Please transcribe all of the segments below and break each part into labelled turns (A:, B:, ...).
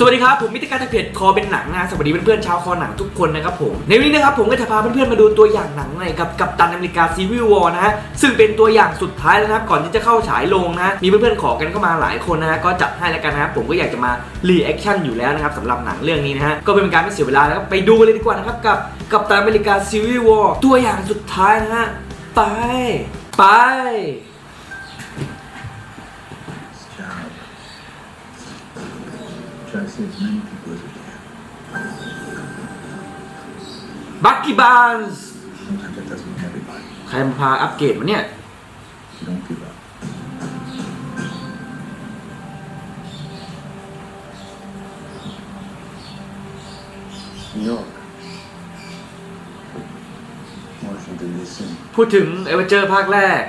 A: สวัสดีครับ ผมมิตรการทางเพจคอเป็นหนังนะสวัสดีเพื่อนๆชาวคอหนังทุกคนนะครับผมในวันนี้นะครับผมก็จะพาเพื่อนๆมาดูตัวอย่างหนังในกับกับตันอเมริกาซีวิววอร์นะฮะซึ่งเป็นตัวอย่างสุดท้ายแล้วนะครับก่อนที่จะเข้าฉายโรงนะมีเพื่อนๆขอกันเข้ามาหลายคนนะฮะก็จัดให้แล้วกันนะครับผมก็อยากจะมารีแอคชั่นอยู่แล้วนะครับสำหรับหนังเรื่องนี้นะฮะก็เป็นการไม่เสียเวลาแล้วก็ไปดูเลยดีกว่านะครับกับกับตันอเมริกาซีวิววอร์ตัวอย่างสุดท้ายนะฮะไป ไป
B: Try to save as many people as we can.
A: บักกี้บานส์
B: Sometimes that doesn't mean everybody.
A: ใครมาพาอัปเกรดวะเนี่ย
B: You don't give up. New York. Washington, D.C.
A: พูดถึงเอเวอเจอร์ภาคแรก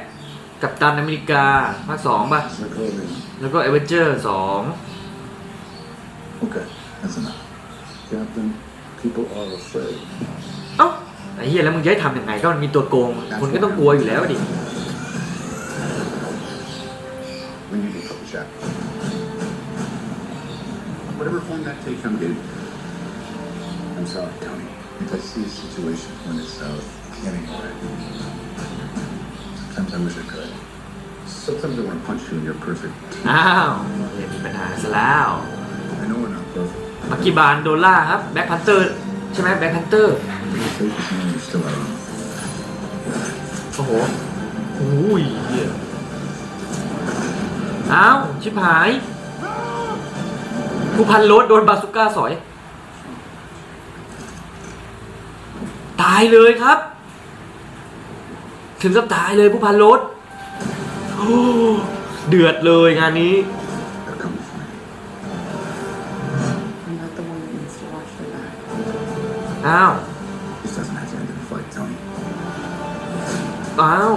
A: กับตันอเมริกาภาคสองป่ะ
B: Circle
A: แล้วก็เอเวอเจอร์สอง
B: Okay, that's enough. Captain, people are afraid.
A: เอ้าไอ้เฮียแล้วมึงจะให้ทำยังไงก็มันมีตัวโกงคนก็ต้องกลัวอยู่แล้วดิ
B: We need to coach that. Whatever form that takes, I'm good. I'm sorry, Tony. If I see a situation when it's south, getting away. Sometimes I wish I could. Sometimes I want to punch you in your perfect.
A: อ้าวเฮียมีปัญหาซะแล้ว
B: I know we're not perfect.
A: มักกี้บานโดล่าครับแบ็คพันเตอร์ใช่ไหมแบ็คพันเตอร์โอ้โหโอ้ยเหี้ยอ้าวชิบหายผู้พันโรถโดนบาสุก้าสอย ตายเลยครับ ถึงกับตายเลยผู้พันรถโอ้เดือดเลยงานนี้ อ้าว
B: This doesn't have to end in a fight, Tony.
A: อ้าว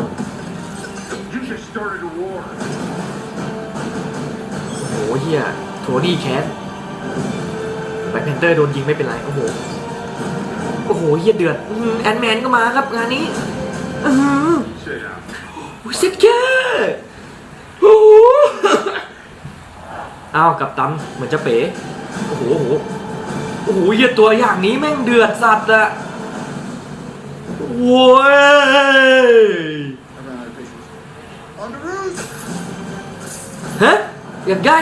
B: You just started a war.
A: โอ้โหเฮียโทนี่แคสแบ็คแพนเตอร์โดนยิงไม่เป็นไร โอ้โห โอ้โหเฮียเดือดอื้อหือแอนแมนก็มาครับงานนี้อือหือ
B: Sit down.
A: โอ้ยเซ็ตแก่โอ้โห อ้าวกับตันเหมือนจะเป๋ โอ้โหโอ้โหโอ้โหเฮียตัวอย่างนี้แม่งเดือดสัตว์อะโว้ย
B: On the roof!
A: ฮะอยากได้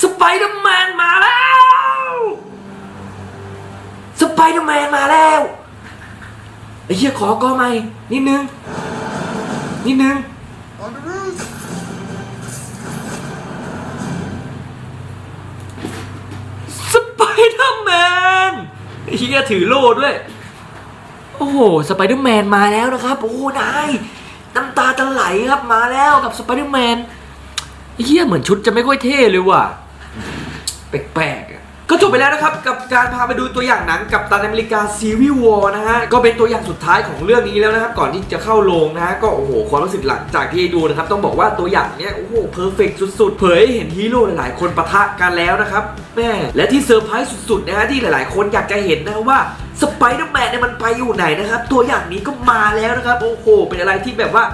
A: สไปเดอร์แมนมาแล้วสไปเดอร์แมนมาแล้วไอ้เหี้ยขอก็ไม่นิดนึง นิดนึง
B: On the roof!
A: สไปเดอร์แมนไอ้เหี้ ยถือโล่ด้วย โอ้โห สไปเดอร์แมนมาแล้วนะครับ โอ้นายน้ำตาจะไหลครับมาแล้วกับสไปเดอร์แมนเฮียเหมือนชุดจะไม่ค่อยเท่เลยว่ะ แปลกๆอะ ก็จบไปแล้วนะครับกับการพาไปดูตัวอย่างหนังกับตันอเมริกาซีวิววอนะฮะก็เป็นตัวอย่างสุดท้ายของเรื่องนี้แล้วนะครับก่อนที่จะเข้าโรงนะฮะก็โอ้โหความรู้สึกหลังจากที่ดูนะครับต้องบอกว่าตัวอย่างเนี้ยโอ้โหเพอร์เฟกสุดๆ เผยเห็นฮีโร่หลายๆ คนปะทะกันแล้วนะครับแม่และที่เซอร์ไพรส์สุดๆนะฮะที่หลายๆ คนอยากจะเห็นนะว่าสไปเดอร์แมนเนี่ยมันไปอยู่ไหนนะครับตัวอย่างนี้ก็มาแล้วนะครับโอ้โหเป็นอะไรที่แบบว่า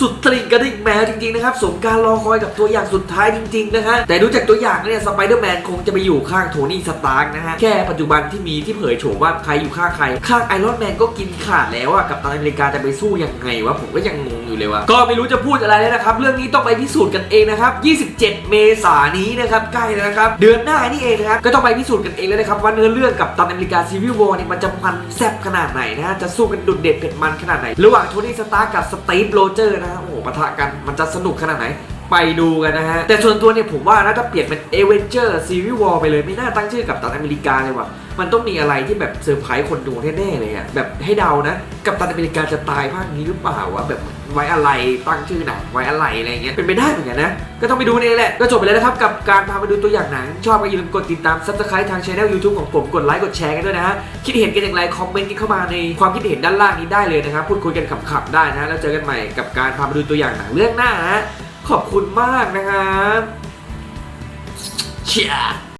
A: สุดตริงกระดิ่งแมวจริงๆนะครับสมการรอคอยกับตัวอย่างสุดท้ายจริงๆนะฮะแต่ดูจากตัวอย่างเนี่ยสไปเดอร์แมนคงจะไปอยู่ข้างโทนี่สตาร์กนะฮะแค่ปัจจุบันที่มีที่เผยโฉมว่าใครอยู่ข้างใคร ข้างไอรอนแมนก็กินขาดแล้วอะกับตันอเมริกาจะไปสู้ยังไงวะผมก็ยังงงอยู่เลยวะก็ไม่รู้จะพูดอะไรแล้วนะครับเรื่องนี้ต้องไปพิสูจน์กันเองนะครับ 27 เมษายนนี้นะครับใกล้แล้วนะครับเดือนหน้านี่เองนะครับก็ต้องไปพิสูจน์กันเองแล้วนะครับว่าเนื้อเรื่องกับตันอเมริกาซีวิววอร์เนี่ยมันจะมันแซ่บขนาดไหนนะฮะจะสู้กันดุเด็ดเผ็ดมันขนาดไหน ระหว่างโทนี่สตาร์กับสตีฟโรเจอร์นะ โอ้โหปะทะกันมันจะสนุกขนาดไหน ไปดูกันนะฮะ แต่ส่วนตัวเนี่ยผมว่านะถ้าเปลี่ยนเป็นเอเวนเจอร์ซีวิวอลไปเลย ไม่น่าตั้งชื่อกับตันอเมริกาเลยว่ะ มันต้องมีอะไรที่แบบเซอร์ไพรส์คนดูแน่ๆเลยอะแบบให้เดานะ กับตันอเมริกาจะตายภาคนี้หรือเปล่าวะแบบไว้อะไรตั้งชื่อหนังไว้อะไรอะไรเงี้ยเป็นไปได้เหมือนกันนะ ก็ต้องไปดูนี่แหละ ก็จบไปแล้วนะครับ กับการพาไปดูตัวอย่างหนัง ชอบก็อย่าลืมกดติดตาม subscribe ทาง channel YouTube ของผมกดไลค์กดแชร์กันด้วยนะฮะคิดเห็นกันอย่างไรคอมเมนต์กันเข้ามาในความคิดเห็นด้านล่างนี้ได้เลยนะครับพูดคุยกันขำๆได้นะแล้วเจอกันใหม่กับการพาไปดูตัวอย่างหนังเรื่องหน้าฮะขอบคุณมากนะครับเชียร์